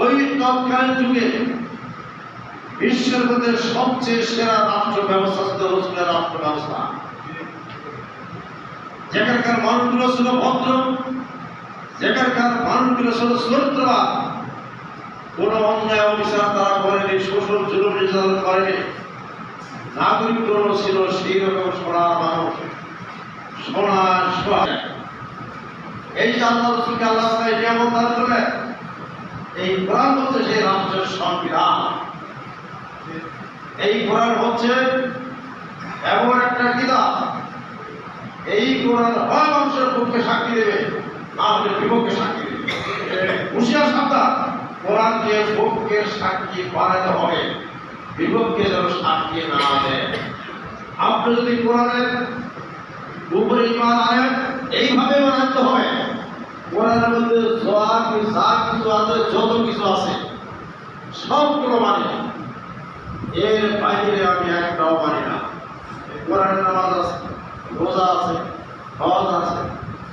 ওই তৎকালীন যুগে বিশ্বের মধ্যে সবচেয়ে সেরা রাষ্ট্র ব্যবস্থা ছিল রসুলের রাষ্ট্র ব্যবস্থা যেখানকার মানুষগুলো ছিল ভদ্র, যেখানকার মানুষগুলো ছিল চরিত্রবান কোন অন্যায় অবিচার তারা করেনি, শোষণ, জুলুম, নির্যাতন করেনি। নাগরিকগুলো ছিল সেই রকম সোনার মানুষ, সোনার সোহাগ। এই যে আল্লাহ রসুলকে আল্লাহ নিয়ামত দান করলেন এই কোরআন হচ্ছে সেই রাষ্ট্রের সংবিধান। এই কোরআন হচ্ছে এমন একটা কিতাব। এই কোরআন হয় মানুষের পক্ষে সাক্ষী দেবে না হলে বিপক্ষে সাক্ষী দেবে। হুশিয়ার সাবধান কোরআন দিয়ে পক্ষে সাক্ষী বানাতে হবে, বিপক্ষে যেন সাক্ষী না দেয়। আপনি যদি কোরআনের উপরে ইমান আনেন, এইভাবে বানাতে হবে। কোরআনের মধ্যে যা যা কিছু আছে যত কিছু আছে সবগুলো মানি এর বাইরে আমি একটাও মানি না। কোরআনের নামাজ আছে, রোজা আছে, হজ আছে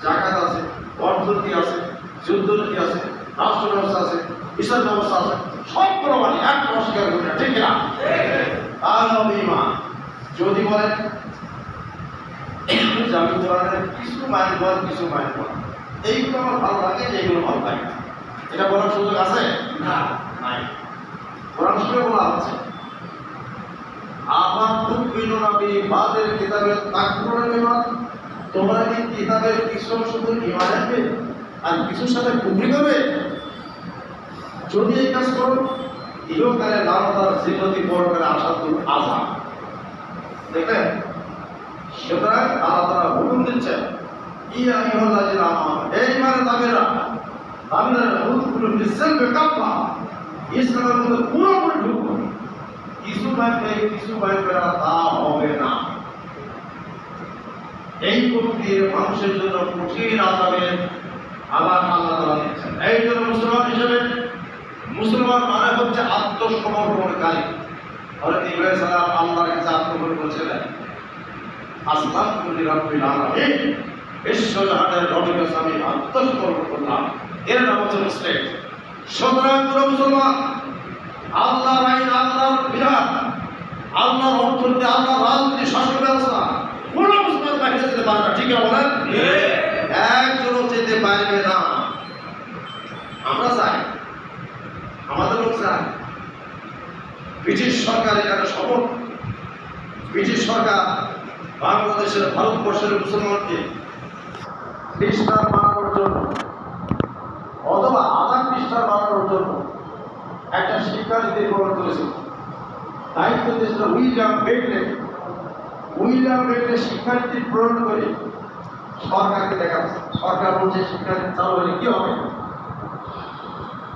জাকাত আছে অর্থনীতি আছে, যুদ্ধনীতি আছে, রাষ্ট্র ব্যবস্থা আছে, বিচার ব্যবস্থা আছে সবগুলো মানি একটা অস্বীকার করি না, ঠিক না আর ইমান। যদি বলেন আমি কোরআনের কিছু মাইল বল, কিছু মাইল বল। এইগুলো আমার ভালো লাগে এইগুলো ভালো লাগে। এটা বলার সুযোগ আছে? না, নাই। কোরআন শুনে বলা হচ্ছে। আমার খুব বিনোনাবি বাদের কিতাবের তোমরা কি কিতাবের কিছু অংশ ইমান আর কিছুর সাথে কুবরি করবে? যদি এই কাজ করো, ইহকালে নারদার জীবনী পরকালে আশা তুমি আশা দেখলেন? সুতরাং আল্লাহ তারা হুকুম দিচ্ছেন ইয়া আমার। এই মানে প্রকৃতির মানুষের জন্য কঠিন আজাবের আবার আল্লাহ দিচ্ছেন এই জন্য মুসলমান হিসেবে মুসলমান মানে হচ্ছে আত্মসমর্পণকারী। হয়তো ইব্রাহিম সালাম আল্লাহর কাছে আত্মসমর্পণ করেছিলেন। আসলাম রব্বিল বিশ্বজাহানের রবের কাছে আমি এর নাম হচ্ছে মুসলিম। সুতরাং তোমরা মুসলমান, আল্লাহর আইন, আল্লাহর বিধান, আল্লাহর অর্থনীতি, আল্লাহর রাজনীতি, শাসন ব্যবস্থা পারে ঠিক বলেন? একজনও যেতে পারবে না। আমরা চাই, আমাদের চাই, ব্রিটিশ সরকার এখানে শপথ ব্রিটিশ সরকার বাংলাদেশের, ভারতবর্ষের মুসলমানকে খ্রিস্টান বানানোর জন্য, অথবা আধা খ্রিস্টান বানানোর জন্য একটা শিক্ষানীতি গ্রহণ করেছিল দায়িত্ব দিয়েছিল উইলিয়াম বেকলে উইলিয়াম বেকলে শিক্ষানীতি প্রণয়ন করে সরকারকে দেখা সরকার বলছে, শিক্ষানীতি চালু হলে কি হবে?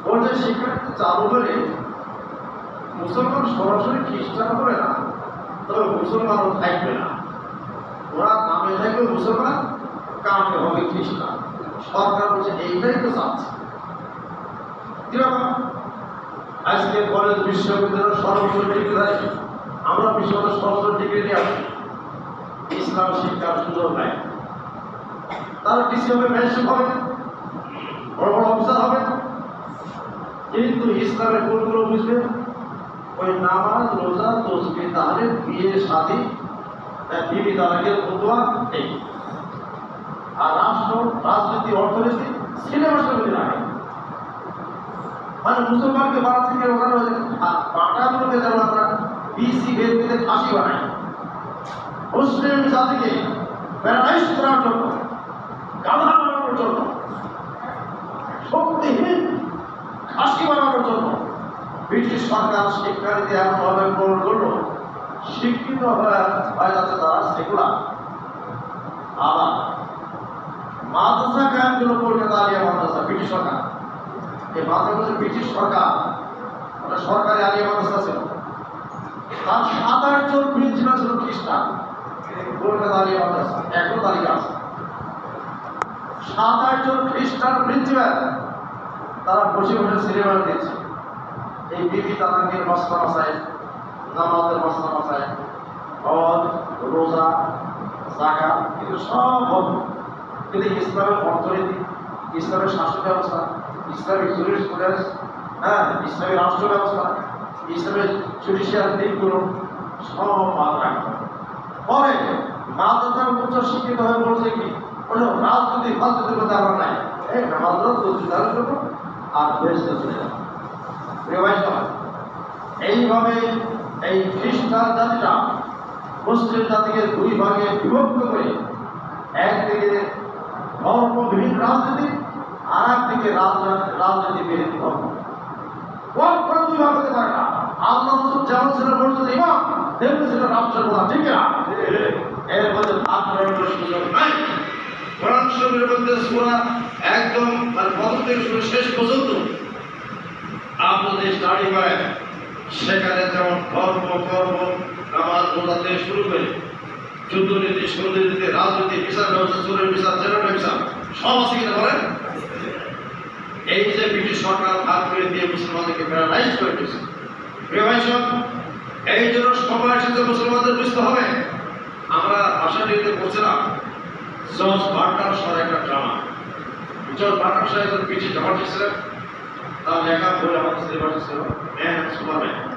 বলছে, শিক্ষানীতি চালু হলে মুসলমান সরাসরি খ্রিস্টান হবে না, তবে মুসলমানও থাকবে না। ওরা নামে থাকবে মুসলমান কামে হবে খ্রিস্টান সরকার বলছে এইটাই তো চাচ্ছে। আজকে কলেজ বিশ্ববিদ্যালয়ের সর্বোচ্চ ডিগ্রি আমরা বিশ্ববিদ্যালয়ের সর্বোচ্চ ডিগ্রি নিয়ে আসি। ইসলাম শিক্ষার সুযোগ নাই। তারা কৃষি হবে ম্যাজিস্ট্রেট হবে? বড় বড় অফিসার হবে? কিন্তু ইসলামের কোনগুলো বুঝবে? ওই নামাজ, রোজা, তসবি, তাহলে বিয়ে, শাদী বিবি তালাকের ফতোয়া, এই। আর রাষ্ট্র, রাজনীতি, অর্থনীতি সিনেমার সঙ্গে লাগে মানে মুসলমানকে বাড়া থেকে ওখানে পাটাগুলোকে যেন আমরা বিসি ফাঁসি মুসলিম জাতিকে প্যারালাইজ করার জন্য, গাধা বানানোর জন্য, শক্তিহীন ফাঁসি বানানোর জন্য ব্রিটিশ সরকার শিক্ষানীতি এমনভাবে গ্রহণ করল। শিক্ষিত হয়ে যাচ্ছে তারা সেগুলা আবার মাদ্রাসা ক্যাম্পগুলো কলকাতা আলিয়া মাদ্রাসা, ব্রিটিশ সরকার। এই মাদ্রাসা ব্রিটিশ সরকার। ওটা সরকারি আলিয়া মাদ্রাসা ছিল। তার সাত আটজন প্রিন্সিপাল ছিল খ্রিস্টান। কলকাতা আলিয়া মাদ্রাসা, এখনও তালিকা আছে। সাত আটজন খ্রিস্টান প্রিন্সিপাল, তারা বসে বসে সিনেমা দিয়েছে এই বিবি তালাকের মস্তা মাসায় নামাজের মস্তা মাসায় হজ, রোজা জাকা কিন্তু সব বন্ধ। কিন্তু ইসলামের অর্থনীতি, ইসলামের শাসন ব্যবস্থা ইসলামিক জুরিসপ্রুডেন্স হ্যাঁ ইসলামী রাষ্ট্র ব্যবস্থা ইসলামের জুডিশিয়াল দিকগুলো সব বাদ রাখতে। পরে মাদ্রাসার উচ্চ শিক্ষিত হয়ে বলছে কি? ওটা রাজনৈতিক রাজনীতির মধ্যে আমার নাই। এই জন্য আর বেসতে চলে যাবে। এইভাবে এই খ্রিস্টান জাতিটা মুসলিম জাতিকে দুই ভাগে বিভক্ত করে একদিকে ধর্ম বিভিন্ন রাজনীতি আর একদিকে রাজনীতি বিরোধী ধর্ম পারে না। যেমন এর মধ্যে একদম মানে শেষ পর্যন্ত আপনি যদি স্টাডি করেন সেখানে যেমন ধর্ম, কর্ম, নামাজ শুরু করে যুদ্ধ নীতি সৌদি নীতি, রাজনীতি, বিচার ব্যবস্থা, চোরের বিচার, জেলের বিচার সব আছে কিনা বলেন? এই যে ব্রিটিশ সরকার ভাগ করে দিয়ে মুসলমানদেরকে প্যারালাইজ করে দিয়েছে। এই জন্য সময় এসেছে মুসলমানদের বুঝতে হবে। আমরা আশা নিতে বলছিলাম, জর্জ বার্টার সর একটা ড্রামা। জর্জ বার্টার সাহেব একজন ব্রিটিশ ড্রামাটিস্ট ছিলেন। তার লেখা বই আমাদের সিলেবাসে ছিল। Man superman.